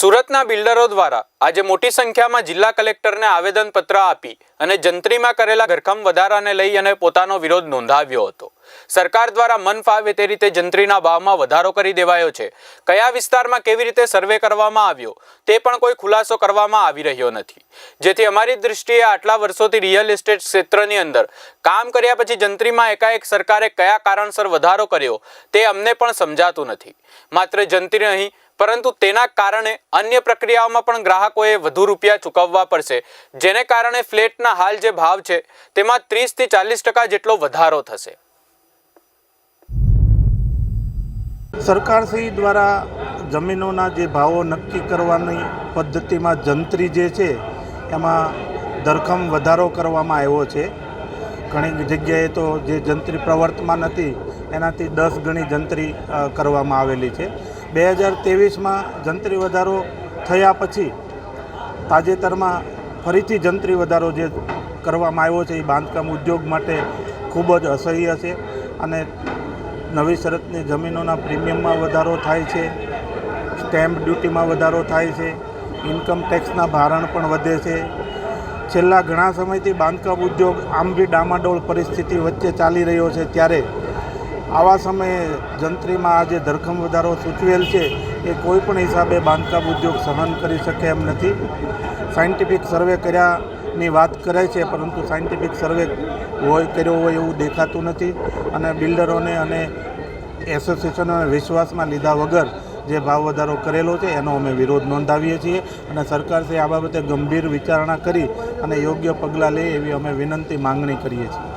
સુરતના બિલ્ડરો દ્વારા આજે મોટી સંખ્યામાં જિલ્લા કલેક્ટરને આવેદનપત્ર આપી અને જંત્રીમાં કરેલા ઘરખમ વધારાને લઈ અને પોતાનો વિરોધ નોંધાવ્યો હતો. સરકાર દ્વારા મન ફાવે તે રીતે જંત્રીના ભાવમાં વધારો કરી દેવાયો છે. કયા વિસ્તારમાં કેવી રીતે સર્વે કરવામાં આવ્યો, તે પણ કોઈ ખુલાસો કરવામાં આવી રહ્યો નથી. જેથી અમારી દૃષ્ટિએ આટલા વર્ષોથી રિયલ એસ્ટેટ ક્ષેત્રની અંદર કામ કર્યા પછી જંત્રીમાં એકાએક સરકારે કયા કારણસર વધારો કર્યો, તે અમને પણ સમજાતું નથી. માત્ર જંત્રી નહીં પરંતુ તેના કારણે અન્ય પ્રક્રિયાઓમાં પણ ગ્રાહકોએ વધુ રૂપિયા ચૂકવવા પડશે. જેને કારણે ફ્લેટના હાલ જે ભાવ છે, તેમાં ત્રીસથી ચાલીસ ટકા જેટલો વધારો થશે. સરકારશ્રી દ્વારા જમીનોના જે ભાવો નક્કી કરવાની પદ્ધતિમાં જંત્રી જે છે, એમાં ધરખમ વધારો કરવામાં આવ્યો છે. ઘણી જગ્યાએ તો જે જંત્રી પ્રવર્તમાન હતી, એનાથી દસ ગણી જંત્રી કરવામાં આવેલી છે. બે હજાર ત્રેવીસમાં જંત્રી વધારો થયા પછી તાજેતરમાં ફરીથી જંત્રી વધારો જે કરવામાં આવ્યો છે એ બાંધકામ ઉદ્યોગ માટે ખૂબ જ અસહ્ય છે અને નવી શરતની જમીનોના પ્રીમિયમમાં વધારો થાય છે, સ્ટેમ્પ ડ્યુટીમાં વધારો થાય છે, ઇન્કમ ટેક્સના ભારણ પણ વધે છે. છેલ્લા ઘણા સમયથી બાંધકામ ઉદ્યોગ આમ બી ડામાડોળ પરિસ્થિતિ વચ્ચે ચાલી રહ્યો છે ત્યારે આવા સમયે જંત્રીમાં આ જે ધરખમ વધારો સૂચવેલ છે, એ કોઈ પણ હિસાબે બાંધકામ ઉદ્યોગ સહન કરી શકે એમ નથી. સાયન્ટિફિક સર્વે કર્યાની વાત કરે છે, પરંતુ સાયન્ટિફિક સર્વે હોય, કર્યો હોય એવું દેખાતું નથી અને બિલ્ડરોને અને એસોસિએશનોને વિશ્વાસમાં લીધા વગર જે ભાવ વધારો કરેલો છે, એનો અમે વિરોધ નોંધાવીએ છીએ અને સરકારશ્રી આ બાબતે ગંભીર વિચારણા કરી અને યોગ્ય પગલાં લે એવી અમે વિનંતી, માંગણી કરીએ છીએ.